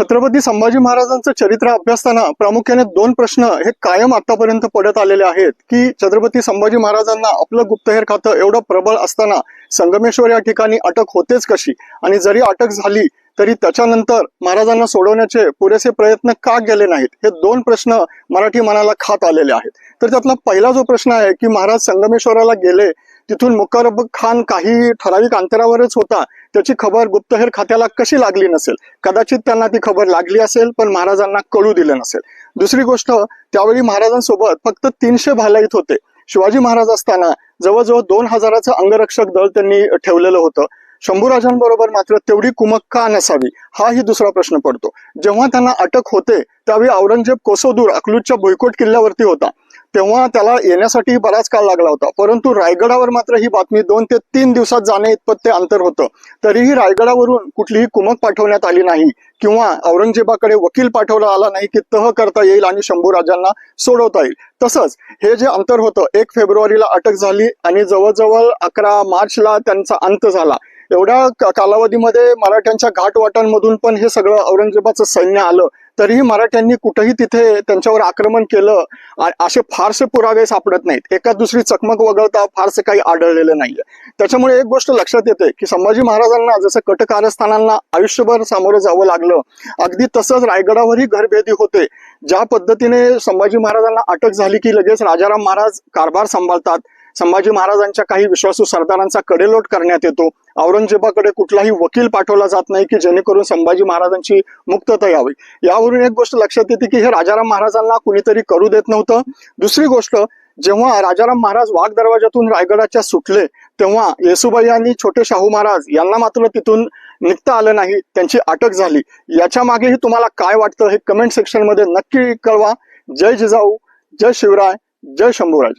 छत्रपती संभाजी महाराजांचं चरित्र अभ्यासताना प्रामुख्याने दोन प्रश्न हे कायम आतापर्यंत पडत आलेले आहेत की छत्रपती संभाजी महाराजांना आपलं गुप्तहेर खातं एवढं प्रबळ असताना संगमेश्वर या ठिकाणी अटक होतेच कशी? आणि जरी अटक झाली तरी त्याच्यानंतर महाराजांना सोडवण्याचे पुरेसे प्रयत्न का गेले नाहीत? हे दोन प्रश्न मराठी मनाला खात आलेले आहेत. तर त्यातला पहिला जो प्रश्न आहे की महाराज संगमेश्वराला गेले तिथून मुकरब खान काही ठराविक अंतरावरच होता. त्याची खबर गुप्तहेर खात्याला कशी लागली नसेल? कदाचित त्यांना ती खबर लागली असेल पण महाराजांना कळू दिलं नसेल. दुसरी गोष्ट त्यावेळी महाराजांसोबत फक्त तीनशे भालाईत होते. शिवाजी महाराज असताना जवळजवळ दोन हजाराचं अंगरक्षक दळ त्यांनी ठेवलेलं होतं. शंभूराजांबरोबर मात्र तेवढी कुमक का नसावी हाही दुसरा प्रश्न पडतो. जेव्हा त्यांना अटक होते त्यावेळी औरंगजेब कोसोदूर अकलूजच्या भुईकोट किल्ल्यावरती होता. तेव्हा त्याला येण्यासाठी बराच काळ लागला होता. परंतु रायगडावर मात्र ही बातमी दोन ते तीन दिवसात जाणे इतपत ते अंतर होतं. तरीही रायगडावरून कुठलीही कुमक पाठवण्यात आली नाही किंवा औरंगजेबाकडे वकील पाठवला आला नाही की तह करता येईल आणि शंभू राजांना सोडवता येईल. तसंच हे जे अंतर होतं एक फेब्रुवारीला अटक झाली आणि जवळजवळ अकरा मार्चला त्यांचा अंत झाला. एवढ्या कालावधीमध्ये मराठ्यांच्या घाटवाटांमधून पण हे सगळं औरंगजेबाचं सैन्य आलं. तरीही मराठ्यांनी कुठेही तिथे त्यांच्यावर आक्रमण केलं असे फारसे पुरावे सापडत नाहीत. एका दुसरी चकमक वगळता फारसे काही आढळलेलं नाहीये. त्याच्यामुळे एक गोष्ट लक्षात येते की संभाजी महाराजांना जसं कटकारस्थानांना आयुष्यभर सामोरं जावं लागलं अगदी तसंच रायगडावरही घरभेदी होते. ज्या पद्धतीने संभाजी महाराजांना अटक झाली की लगेच राजाराम महाराज कारभार सांभाळतात संभाजी महाराजांच्या काही विश्वासू सरदारांचा कडेलोट करण्यात येतो. औरंगजेबाकडे कुठलाही वकील पाठवला जात नाही की जेणेकरून संभाजी महाराजांची मुक्तता यावी. यावरून एक गोष्ट लक्षात येते की हे राजाराम महाराजांना कुणीतरी करू देत नव्हतं. दुसरी गोष्ट जेव्हा राजाराम महाराज वाघ दरवाजातून रायगडाच्या सुटले तेव्हा येसुबाई आणि छोटे शाहू महाराज यांना मात्र तिथून निघता आलं नाही. त्यांची अटक झाली. याच्या मागेही तुम्हाला काय वाटतं हे कमेंट सेक्शनमध्ये नक्की कळवा. जय जिजाऊ जय शिवराय जय शंभूराज.